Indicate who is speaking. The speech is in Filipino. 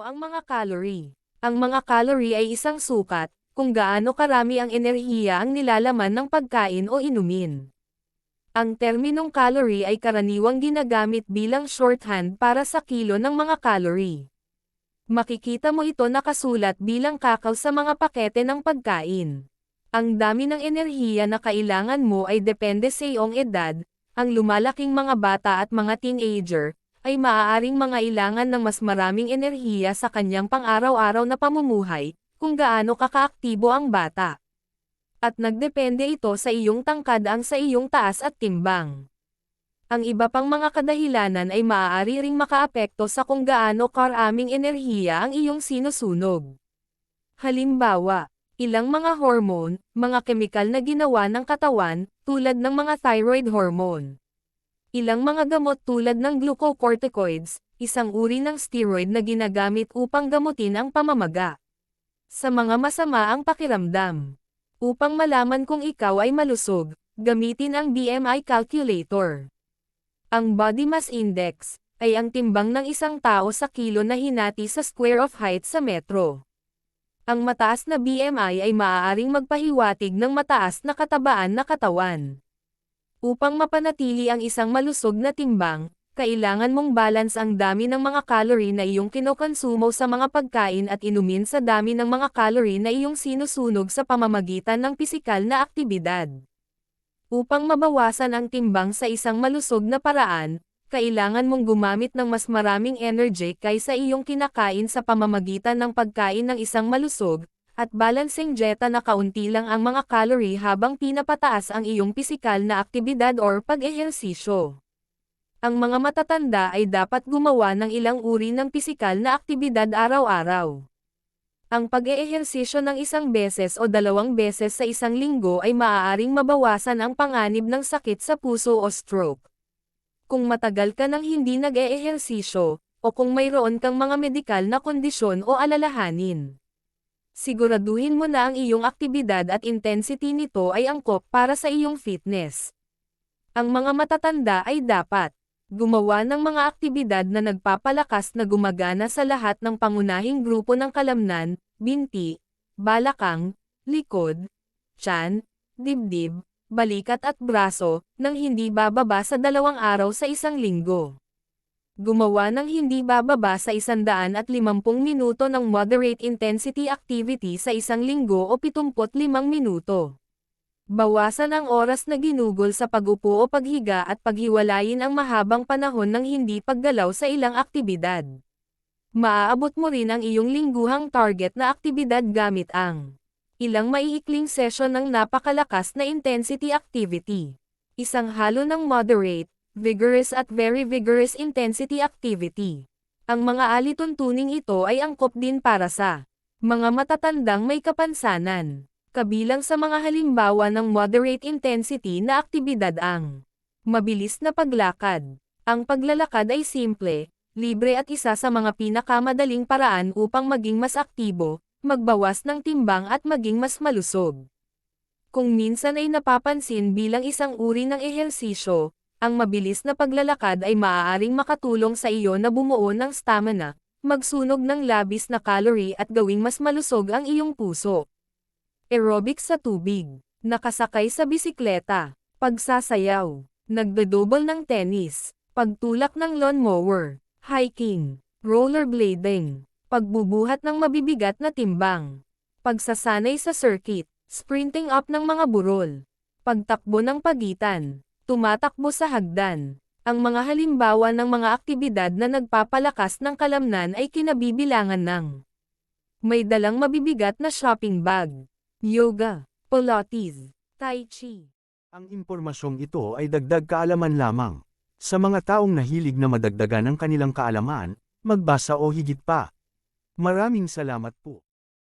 Speaker 1: Ang mga calorie? Ang mga calorie ay isang sukat, kung gaano karami ang enerhiya ang nilalaman ng pagkain o inumin. Ang terminong calorie ay karaniwang ginagamit bilang shorthand para sa kilo ng mga calorie. Makikita mo ito nakasulat bilang kakao sa mga pakete ng pagkain. Ang dami ng enerhiya na kailangan mo ay depende sa iyong edad, ang lumalaking mga bata at mga teenager, ay maaaring mangailangan ng mas maraming enerhiya sa kanyang pang-araw-araw na pamumuhay, kung gaano kakaaktibo ang bata. At nagdepende ito sa iyong tangkad ang sa iyong taas at timbang. Ang iba pang mga kadahilanan ay maaari ring makaapekto sa kung gaano karaming enerhiya ang iyong sinusunog. Halimbawa, ilang mga hormone, mga kemikal na ginawa ng katawan, tulad ng mga thyroid hormone. Ilang mga gamot tulad ng glucocorticoids, isang uri ng steroid na ginagamit upang gamutin ang pamamaga. Sa mga masama ang pakiramdam. Upang malaman kung ikaw ay malusog, gamitin ang BMI calculator. Ang body mass index ay ang timbang ng isang tao sa kilo na hinati sa square of height sa metro. Ang mataas na BMI ay maaaring magpahiwatig ng mataas na katabaan na katawan. Upang mapanatili ang isang malusog na timbang, kailangan mong balance ang dami ng mga calorie na iyong kinokonsumo sa mga pagkain at inumin sa dami ng mga calorie na iyong sinusunog sa pamamagitan ng pisikal na aktibidad. Upang mabawasan ang timbang sa isang malusog na paraan, kailangan mong gumamit ng mas maraming energy kaysa iyong kinakain sa pamamagitan ng pagkain ng isang malusog, at balancing dieta na kaunti lang ang mga calorie habang pinapataas ang iyong pisikal na aktibidad or pag-ehersisyo. Ang mga matatanda ay dapat gumawa ng ilang uri ng pisikal na aktibidad araw-araw. Ang pag-eehersisyo ng isang beses o dalawang beses sa isang linggo ay maaaring mabawasan ang panganib ng sakit sa puso o stroke. Kung matagal ka nang hindi nag-eehersisyo, o kung mayroon kang mga medikal na kondisyon o alalahanin siguraduhin mo na ang iyong aktibidad at intensity nito ay angkop para sa iyong fitness. Ang mga matatanda ay dapat gumawa ng mga aktibidad na nagpapalakas na gumagana sa lahat ng pangunahing grupo ng kalamnan, binti, balakang, likod, tiyan, dibdib, balikat at braso, nang hindi bababa sa dalawang araw sa isang linggo gumawa ng hindi bababa sa 150 minuto ng moderate intensity activity sa isang linggo o 75 minuto. Bawasan ang oras na ginugol sa pagupo o paghiga at paghiwalayin ang mahabang panahon ng hindi paggalaw sa ilang aktibidad. Maaabot mo rin ang iyong lingguhang target na aktibidad gamit ang ilang maiikling session ng napakalakas na intensity activity. Isang halo ng moderate, vigorous at very vigorous intensity activity. Ang mga alituntuning ito ay angkop din para sa mga matatandang may kapansanan. Kabilang sa mga halimbawa ng moderate intensity na aktibidad ang mabilis na paglakad. Ang paglalakad ay simple, libre at isa sa mga pinakamadaling paraan upang maging mas aktibo, magbawas ng timbang at maging mas malusog. Kung minsan ay napapansin bilang isang uri ng ehersisyo, ang mabilis na paglalakad ay maaaring makatulong sa iyo na bumuo ng stamina, magsunog ng labis na calorie at gawing mas malusog ang iyong puso. Aerobics sa tubig, nakasakay sa bisikleta, pagsasayaw, nagdodouble ng tennis, pagtulak ng lawnmower, hiking, rollerblading, pagbubuhat ng mabibigat na timbang, pagsasanay sa circuit, sprinting up ng mga burol, pagtakbo ng pagitan, tumatakbo sa hagdan. Ang mga halimbawa ng mga aktibidad na nagpapalakas ng kalamnan ay kinabibilangan ng may dalang mabibigat na shopping bag, yoga, pilates, tai chi.
Speaker 2: Ang impormasyong ito ay dagdag kaalaman lamang. Sa mga taong nahilig na madagdagan ang kanilang kaalaman, magbasa o higit pa. Maraming salamat po.